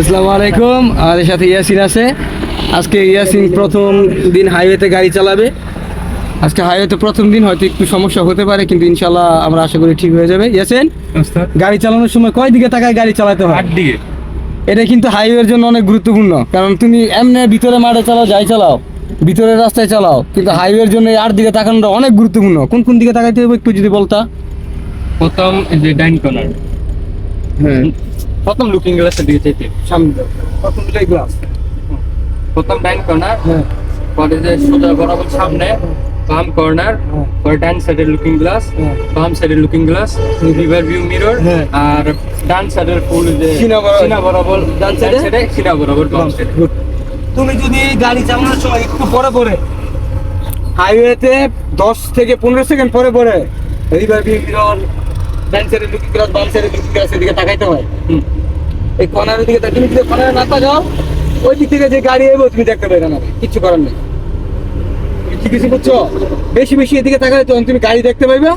আসসালামু আলাইকুম। আমাদের সাথে ইয়াসিন আছে। আজকে ইয়াসিন প্রথম দিন হাইওয়েতে গাড়ি চালাবে। আজকে হাইওয়েতে প্রথম দিন হয়তো একটু সমস্যা হতে পারে কিন্তু ইনশাল্লাহ আমরা আশা করি ঠিক হয়ে যাবে। ইয়াসিন গাড়ি চালানোর সময় কয় দিকে তাকায় গাড়ি চালাতে হয়? আট দিকে এটা কিন্তু হাইওয়ের জন্য অনেক গুরুত্বপূর্ণ। কারণ তুমি এমনি ভিতরে মাঠে চালাও যাই চালাও ভিতরের রাস্তায় চালাও কিন্তু হাইওয়ের জন্য আট দিকে তাকানোটা অনেক গুরুত্বপূর্ণ। কোন কোন দিকে তাকাইতে হবে একটু যদি বলতা? প্রথম যে ডাইন কর্নার। হ্যাঁ। প্রথম লুকিং গ্লাসের দিকে চাইতে সামনে প্রথম দুটাই গ্লাস প্রথম ডাইন কর্নার হ্যাঁ পরে যে সোজা বরাবর সামনে বাম কর্নার হ্যাঁ। পরে ডান সাইডের লুকিং গ্লাস। বাম সাইডের looking glass rear view mirror. আর ডান সাইডের ফুল যে সিনা বরাবর- ডান? সাইডে সিনা বরাবর বাম সাইডে তুমি যদি গাড়ি চালানোর সময় একটু পরে পরে হাইওয়েতে দশ থেকে পনেরো সেকেন্ড পরে পরে রিভার ভিউ মিরর ডান সাইডে লুকিং গ্লাস বাম সাইডে লুকিং গ্লাস এদিকে তাকাইতে হয় হুম। এই কর্নারের দিকে তুমি যদি কর্নারে না তাকাও ওই দিক থেকে যে গাড়ি এবো তুমি দেখতে পাবে না কিচ্ছু করার নেই। কি কিছু বুঝছ? বেশি বেশি এদিকে তাকালে তখন তুমি গাড়ি দেখতে পাইবে,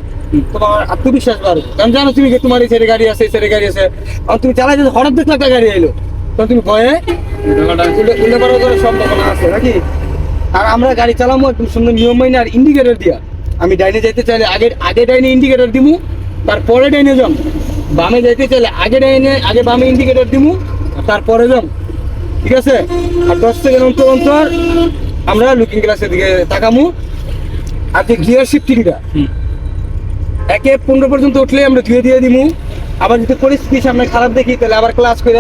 তোমার আত্মবিশ্বাস বাড়বে। কারণ জানো তুমি যে তোমার এই সাইডে গাড়ি আছে সাইডে গাড়ি আছে আর তুমি চালাই যদি হঠাৎ দেখলে একটা গাড়ি এলো, তখন তুমি ভয়ে উল্টে উল্টে পাল্টা সম্ভাবনা আছে, নাকি? আর আমরা গাড়ি চালামো, একদম সুন্দর নিয়ম মাইনে, আর ইন্ডিকেটর দিয়া। আমি ডাইনে যেতে চাইলে আগে আগে ডাইনে ইন্ডিকেটর দিমু, তারপরে ডাইনে যাম। বামে যাইতে চাইলে আগে ডাইনে আগে বামে ইন্ডিকেটর দিমু আর তারপরে যাম। ঠিক আছে? আর দশ সেকেন্ড অন্তর অন্তর আমরা লুকিং গ্লাসের দিকে তাকামু। আর যে গিয়ার শিফটিংটা। একে পনেরো পর্যন্ত উঠলে আমরা ধুয়ে দিয়ে দিমু। আবার যদি পরিস্থিতি সামনে খারাপ দেখি তাহলে আবার ক্লাস করে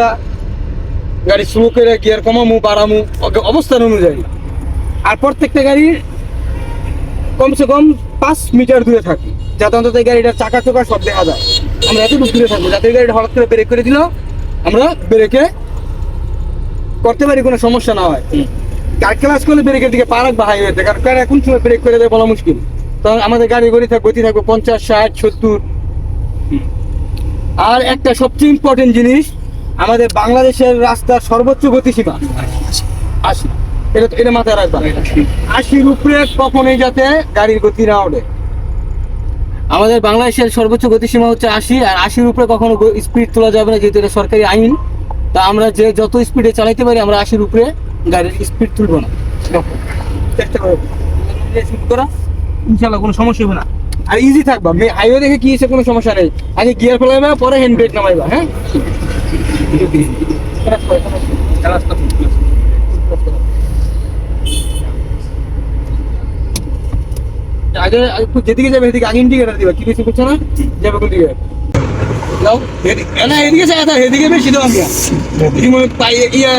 গাড়ি স্লো করে গিয়ার কমামু বাড়ামু অগ- অবস্থান অনুযায়ী। আর প্রত্যেকটা গাড়ির কমসে কম পাঁচ মিটার দূরে থাকি যাতে অন্তত এই গাড়িটার চাকা চোকা সব দেখা যায়। আমরা এতটুকু দূরে থাকব। যাতে গাড়িটা হঠাৎ করে ব্রেক করে দিল আমরা ব্রেকে করতে পারি কোনো সমস্যা না হয়। গাড়ি ক্লাস করলে ব্রেকের দিকে পা রাখব হাইওয়েতে কারণ কার এখন সময় ব্রেক করে দেয় বলা মুশকিল। তখন আমাদের গাড়ি গড়ি থাকবে গতি থাকবে পঞ্চাশ ষাট সত্তর। আর একটা সবচেয়ে ইম্পর্টেন্ট জিনিস আমাদের বাংলাদেশের রাস্তার সর্বোচ্চ গতিসীমা। আশি। এটা এটা মাথায় রাখবা। আশির উপরে কখনোই যাতে গাড়ির গতি না ওঠে। আমাদের বাংলাদেশের সর্বোচ্চ গতিসীমা হচ্ছে আশি, আর আশির উপরে কখনো স্পিড তোলা যাবে না যেহেতু এটা সরকারি আইন। তা আমরা যে যত স্পিডে চালাইতে পারি, আমরা আশির উপরে গাড়ির স্পিড তুলবো না। চেষ্টা করা। ইনশাল্লাহ কোনো সমস্যা হবে না। আর ইজি থাকবা। হাইওয়ে দেখে কি কোনো সমস্যা নেই। আগে গিয়ার ফেলাইবা, পরে হ্যান্ড ব্রেক নামাইবা হ্যাঁ? আগে একটু যেদিকে যাবে সেদিকে আগে ইন্ডিকেটার দিবা কি কিছু করছ না? যাবে কোন দিকে? যাও। না এদিকে চাই না এদিকে বেশি দাও আমরা তুমি পাই ইয়া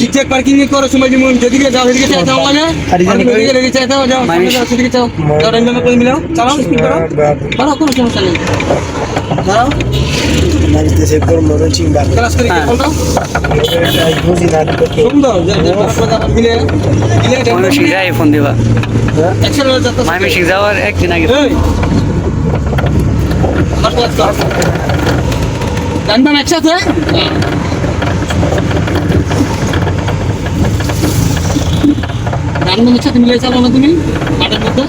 জিগজ্যাগ পার্কিং এ করার সময় যেমন যেদিকে যাও সেদিকে চাই যাও মানে। আর এদিকে এদিকে চাই যাও যাও সেদিকে চাও যাও করে মিলাও। চালাও স্পিড করো। করো কোনো সমস্যা নেই। ক্লাস করে কি? বলতো. সুন্দর মিলে ফোন দিবা। যাওয়ার একদিন আগে। একসাথে? একসাথে মিলে চালাও না তুমি মাঠের মধ্যে?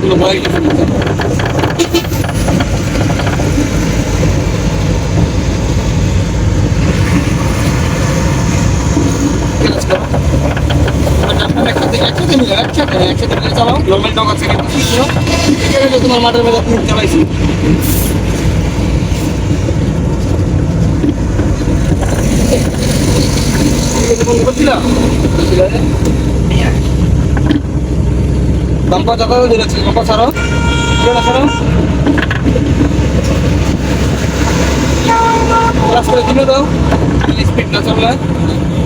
কোনো ভয় কিছু নেই ক্লাস করো একসাথে একসাথে মিলে একসাথে একসাথে মিলে চালাও নর্মাল ডগ আছে কিন্তু শিখছো এখানে তো তোমার মাঠের মধ্যে চালাইছি বাম্পা চাকা ধরেছি বাম্পা ছাড়ো ছাড়ো করে তুলে দাও স্পিড না চললে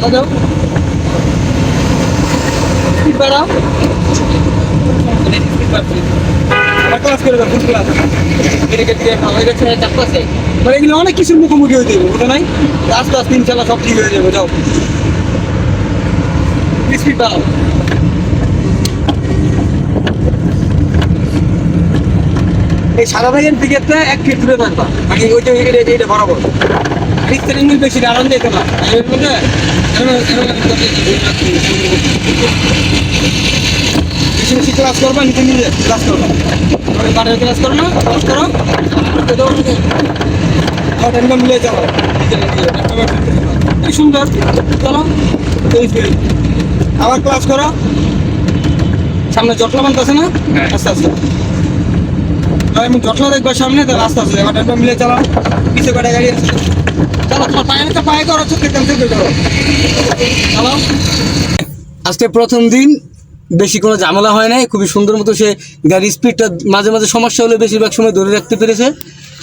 দাদা যাও। মানে অনেক কিছুর মুখোমুখি হয়ে যাবে, বুঝো নাই? আস্তে আস্তে ইনশাল্লাহ সব ঠিক হয়ে যাবে, যাও। স্পিড এই সাদা ভাইয়ের দিকে এক ফিট দূরে থাকবা। মানে ওইটা এটা এটা- এটা বরাবর। হুইল বেশি আরাম বেশি বেশি ক্লাস করবা নিজে নিজে ক্লাস করবা। বারের ক্লাস করো না ক্লাস করো। যাব কি সুন্দর। চলো আবার ক্লাস করো। সামনে জটলা বান্ধ আছে না? হ্যাঁ। আস্তে আস্তে। আমি জটলা দেখবার সামনে তাহলে আস্তে আস্তে। এবার মিলিয়ে চালাও। পিছিয়ে কটা গাড়ি আছে? আজকে প্রথম দিন, বেশি কোনো ঝামেলা হয় নাই, খুবই সুন্দর মতো সে গাড়ির স্পিডটা মাঝে মাঝে সমস্যা হলে বেশিরভাগ সময় ধরে রাখতে পেরেছে।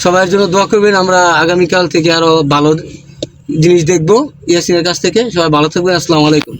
সবার জন্য দোয়া করবেন, আমরা আগামীকাল থেকে আরও ভালো জিনিস দেখব, ইয়াসিনের কাছ থেকে। সবাই ভালো থাকবেন, আসসালামু আলাইকুম।